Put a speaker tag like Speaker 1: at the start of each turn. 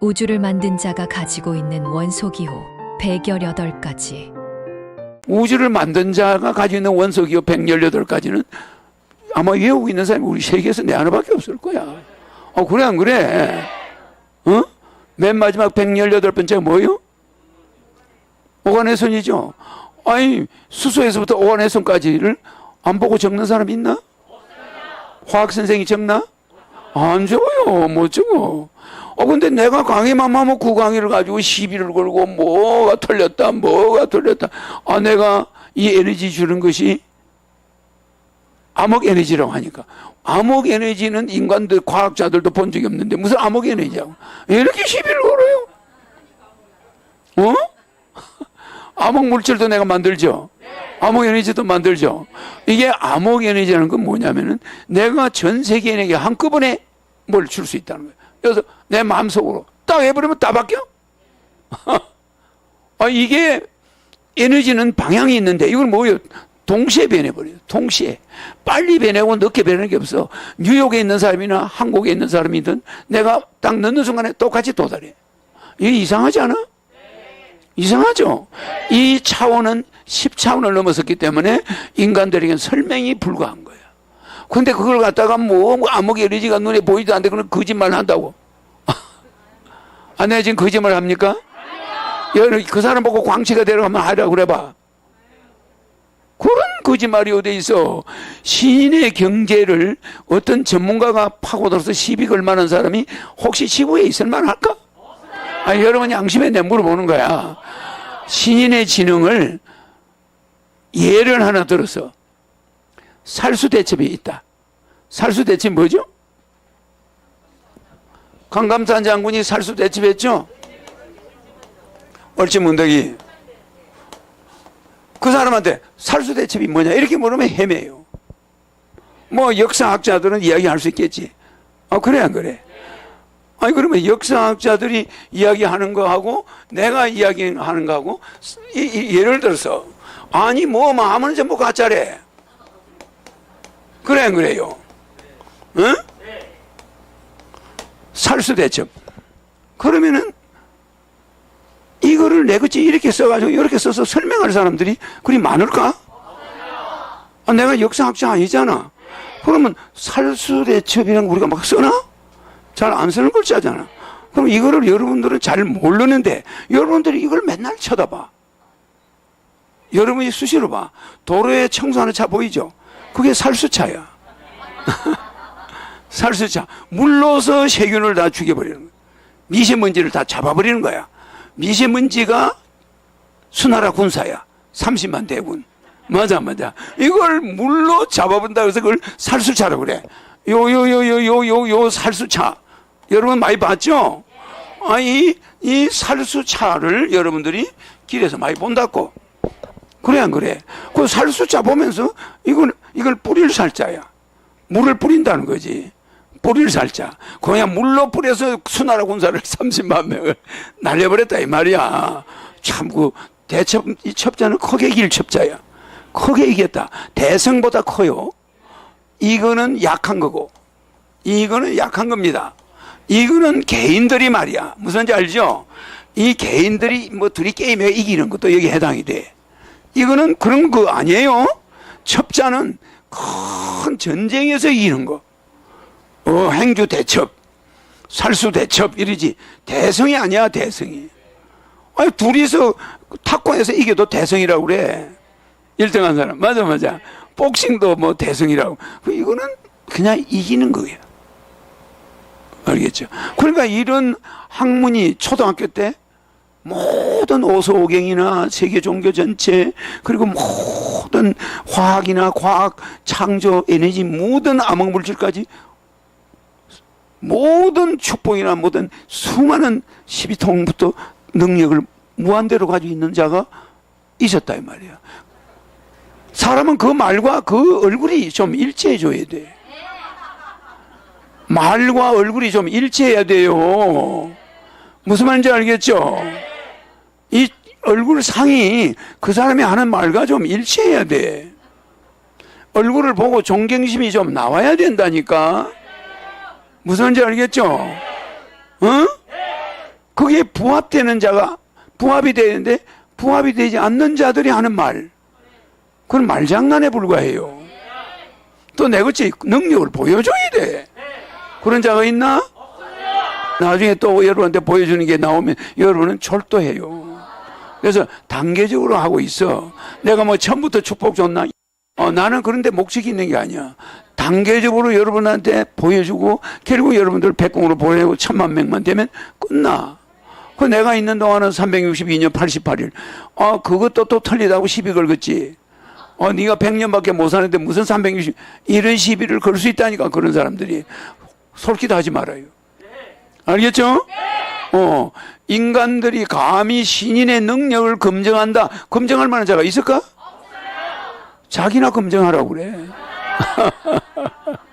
Speaker 1: 우주를 만든 자가 가지고 있는 원소기호 118가지.
Speaker 2: 우주를 만든 자가 가지고 있는 원소기호 118가지는 아마 외우고 있는 사람이 우리 세계에서 내 하나밖에 없을 거야. 어, 그래, 안 그래? 어? 맨 마지막 118번째가 뭐요? 오간해선이죠. 아니, 수소에서부터 오간해선까지를 안 보고 적는 사람 있나? 화학 선생이 적나? 안 적어요. 못 적어. 어, 근데 내가 강의만 하면 그 강의를 가지고 시비를 걸고 뭐가 틀렸다, 뭐가 틀렸다. 아, 내가 이 에너지 주는 것이 암흑 에너지라고 하니까. 암흑 에너지는 인간들, 과학자들도 본 적이 없는데 무슨 암흑 에너지냐고. 이렇게 시비를 걸어요? 어? 암흑 물질도 내가 만들죠. 암흑 에너지도 만들죠. 이게 암흑 에너지라는 건 뭐냐면은 내가 전 세계인에게 한꺼번에 뭘 줄 수 있다는 거예요. 그래서 내 마음속으로 딱 해버리면 다 바뀌어? 아, 이게 에너지는 방향이 있는데 이걸 뭐예요? 동시에 변해버려요. 동시에. 빨리 변하고 늦게 변하는 게 없어. 뉴욕에 있는 사람이나 한국에 있는 사람이든 내가 딱 넣는 순간에 똑같이 도달해. 이게 이상하지 않아? 이상하죠? 이 차원은 10차원을 넘어섰기 때문에 인간들에게는 설명이 불가한 거예요. 근데 그걸 갖다가 뭐, 뭐 암흑 에너지가 눈에 보이도 안 돼. 그런 거짓말 한다고. 아, 내가 지금 거짓말 합니까? 그 사람 보고 광채가 되려면 하라고 그래봐. 그런 거짓말이 어디 있어. 시인의 경제를 어떤 전문가가 파고들어서 시비 걸 만한 사람이 혹시 지구에 있을 만할까? 아, 여러분 양심에 내 물어보는 거야. 신인의 지능을 예를 하나 들어서 살수 대첩이 있다. 살수 대첩 뭐죠? 강감찬 장군이 살수 대첩했죠? 얼치 문덕이 그 사람한테 살수 대첩이 뭐냐 이렇게 물으면 헤매요. 뭐 역사학자들은 이야기할 수 있겠지. 아 그래 안 그래? 아니 그러면 역사학자들이 이야기하는 거하고 내가 이야기하는 거하고 이, 이, 예를 들어서 아니 뭐 마음은 전부 가짜래. 그래 안 그래요? 응? 살수 대첩. 그러면은 이거를 내그지 이렇게 써가지고 이렇게 써서 설명할 사람들이 그리 많을까? 아, 내가 역사학자 아니잖아. 그러면 살수 대첩이라는 거 우리가 막 써나? 잘 안 쓰는 글자잖아. 그럼 이거를 여러분들은 잘 모르는데 여러분들이 이걸 맨날 쳐다봐. 여러분이 수시로 봐. 도로에 청소하는 차 보이죠? 그게 살수차야. 살수차. 물로서 세균을 다 죽여버리는 거야. 미세먼지를 다 잡아버리는 거야. 미세먼지가 수나라 군사야. 30만 대군. 맞아, 맞아. 이걸 물로 잡아본다 그래서 그걸 살수차라고 그래. 요, 요, 요, 요, 요, 요, 요 살수차. 여러분 많이 봤죠? 아, 이, 이 살수차를 여러분들이 길에서 많이 본다고. 그래, 안 그래? 그 살수차 보면서 이걸, 이걸 뿌릴 살자야. 물을 뿌린다는 거지. 뿌릴 살자. 그냥 물로 뿌려서 수나라 군사를 30만 명을 날려버렸다, 이 말이야. 참, 그, 대첩, 이 첩자는 크게 이길 첩자야. 크게 이겼다. 대성보다 커요. 이거는 약한 거고, 이거는 약한 겁니다. 이거는 개인들이 말이야. 무슨지 알죠? 이 개인들이 뭐 둘이 게임에 이기는 것도 여기 해당이 돼. 이거는 그런 거 아니에요? 첩자는 큰 전쟁에서 이기는 거. 어, 행주 대첩, 살수 대첩 이러지. 대성이 아니야, 대성이. 아니, 둘이서 탁구에서 이겨도 대성이라고 그래. 1등 한 사람. 맞아, 맞아. 복싱도 뭐 대성이라고. 그 이거는 그냥 이기는 거예요. 알겠죠? 그러니까 이런 학문이 초등학교 때 모든 오소오경이나 세계 종교 전체 그리고 모든 화학이나 과학 창조 에너지 모든 암흑 물질까지 모든 축복이나 모든 수많은 12통부터 능력을 무한대로 가지고 있는 자가 있었다 이 말이야. 사람은 그 말과 그 얼굴이 좀 일치해 줘야 돼. 말과 얼굴이 좀 일치해야 돼요. 무슨 말인지 알겠죠? 이 얼굴 상이 그 사람이 하는 말과 좀 일치해야 돼. 얼굴을 보고 존경심이 좀 나와야 된다니까. 무슨 말인지 알겠죠? 어? 부합되는 자가 부합이 되는데 부합이 되지 않는 자들이 하는 말. 그건 말장난에 불과해요. 또 내 것이 능력을 보여줘야 돼. 그런 자가 있나? 나중에 또 여러분한테 보여주는 게 나오면 여러분은 철도해요. 그래서 단계적으로 하고 있어. 내가 뭐 처음부터 축복 줬나? 어, 나는 그런데 목적이 있는 게 아니야. 단계적으로 여러분한테 보여주고 결국 여러분들 백공으로 보내고 천만 명만 되면 끝나. 그 내가 있는 동안은 362년 88일. 어, 그것도 또 틀리다고 시비 걸겠지. 어, 네가 100년밖에 못 사는데 무슨 360 이런 시비를 걸 수 있다니까 그런 사람들이 솔깃하지 말아요. 알겠죠? 어, 인간들이 감히 신인의 능력을 검증한다. 검증할 만한 자가 있을까? 자기나 검증하라고 그래.